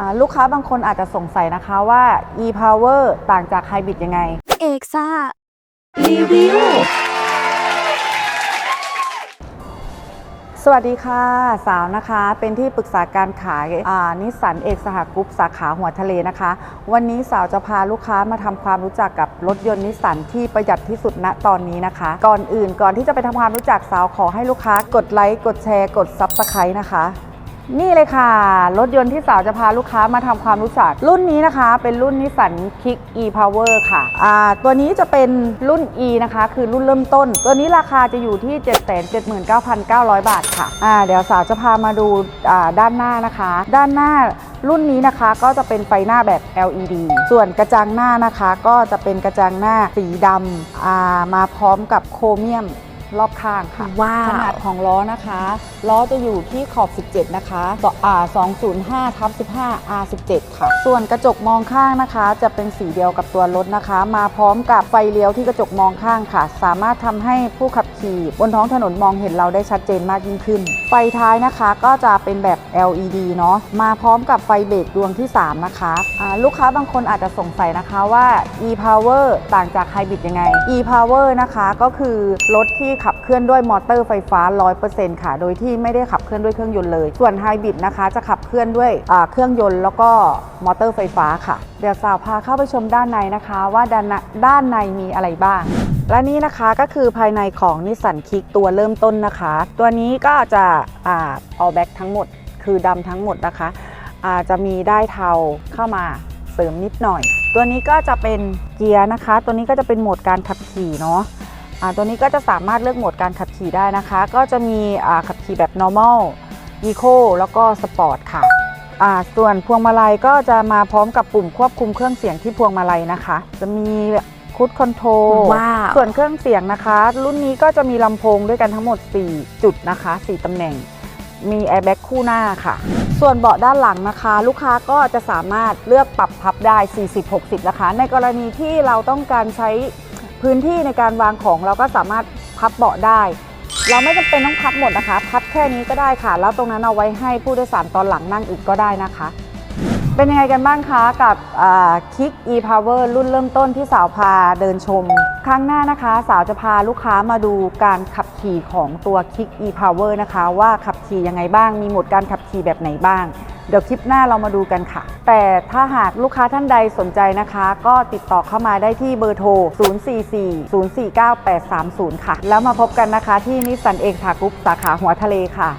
อ่าลูกค้าบางคนอาจจะสงสัยนะคะว่า e-power ต่างจากไฮบริดยังไง เอกซ่ารีวิว สวัสดีค่ะ สาวนะคะ เป็นที่ปรึกษาการขายนิสสันเอกสหกรุ๊ปสาขาหัวทะเลนะคะ วันนี้สาวจะพาลูกค้ามาทำความรู้จักกับรถยนต์นิสสันที่ประหยัดที่สุดณตอนนี้นะคะ ก่อนอื่นก่อนที่จะไปทำความรู้จักสาวขอให้ลูกค้ากดไลค์กดแชร์กดซับสไครต์นะคะ นี่เลยค่ะ รถยนต์ที่สาวจะพาลูกค้ามาทำความรู้จัก รุ่นนี้นะคะเป็นรุ่นนิสสันคิก e power ค่ะอ่าตัวนี้จะเป็นรุ่น e นะคะ คือรุ่นเริ่มต้น ตัวนี้ราคาจะอยู่ที่ 779,900 บาทค่ะอ่าเดี๋ยวสาวจะพามาดูอ่าด้านหน้านะคะ ด้านหน้ารุ่นนี้นะคะก็จะเป็นไฟหน้าแบบ LED ส่วนกระจังหน้านะคะ ก็จะเป็นกระจังหน้าสีดำอ่ามาพร้อมกับโครเมียม รอบข้างค่ะ ว้าว ขนาดของล้อนะคะ ล้อจะอยู่ที่ขอบ 17 นะคะต่ออ่า205ทับ15 R17 ค่ะ ส่วนกระจกมองข้างนะคะ จะเป็นสีเดียวกับตัวรถนะคะ มาพร้อมกับไฟเลี้ยวที่กระจกมองข้างค่ะ สามารถทำให้ผู้ขับขี่บนท้องถนนมองเห็นเราได้ชัดเจนมากยิ่งขึ้น ไฟท้ายนะคะก็จะเป็นแบบ LED เนาะมาพร้อมกับไฟเบรกดวงที่ 3 นะคะอ่าลูกค้าบางคนอาจจะสงสัยนะคะว่า e-power ต่างจากไฮบริดยังไง e-power นะคะก็คือรถที่ขับเคลื่อนด้วยมอเตอร์ไฟฟ้า 100%ค่ะ โดยที่ไม่ได้ขับเคลื่อนด้วยเครื่องยนต์เลย ส่วนไฮบริดนะคะจะขับเคลื่อนด้วยเครื่องยนต์แล้วก็มอเตอร์ไฟฟ้าค่ะ เดี๋ยวสาวพาเข้าไปชมด้านในนะคะ ว่าด้านในด้านในมีอะไรบ้าง และนี่นะคะก็คือภายในของนิสสันคิกตัวเริ่มต้นนะคะ ตัวนี้ก็จะอาเอาแบ็คทั้งหมด คือดำทั้งหมดนะคะอาจะมีได้เทาเข้ามาเสริมนิดหน่อย ตัวนี้ก็จะเป็นเกียร์นะคะ ตัวนี้ก็จะเป็นโหมดการขับขี่เนาะ ตัวนี้ก็จะสามารถเลือกโหมดการขับขี่ได้นะคะ ก็จะมีอ่าขับขี่แบบ normal eco แล้วก็ sport ค่ะอ่าส่วนพวงมาลัยก็จะมาพร้อมกับปุ่มควบคุมเครื่องเสียงที่พวงมาลัยนะคะ จะมีคุดคอนโทรว้าวส่วนเครื่องเสียงนะคะ รุ่นนี้ก็จะมีลำโพงด้วยกันทั้งหมด 4 จุดนะคะ 4ตำแหน่ง มีแอร์แบ็กคู่หน้าค่ะ ส่วนเบาะด้านหลังนะคะ ลูกค้าก็จะสามารถเลือกปรับพับได้ 40-60 นะคะ ในกรณีที่เราต้องการใช้ พื้นที่ในการวางของเราก็สามารถพับเบาะได้ เราไม่จำเป็นต้องพับหมดนะคะ พับแค่นี้ก็ได้ค่ะ แล้วตรงนั้นเอาไว้ให้ผู้โดยสารตอนหลังนั่งอีกก็ได้นะคะ เป็นยังไงกันบ้างคะกับคิก e-power รุ่นเริ่มต้นที่สาวพาเดินชม ครั้งหน้านะคะ สาวจะพาลูกค้ามาดูการขับขี่ของตัวคิก e-power นะคะ ว่าขับขี่ยังไงบ้าง มีโหมดการขับขี่แบบไหนบ้าง เดี๋ยวคลิปหน้าเรามาดูกันค่ะ แต่ถ้าหากลูกค้าท่านใดสนใจนะคะ ก็ติดต่อเข้ามาได้ที่เบอร์โทร 044 049 830 ค่ะ แล้วมาพบกันนะคะที่นิสสันเอกทากุ๊ปสาขาหัวทะเลค่ะ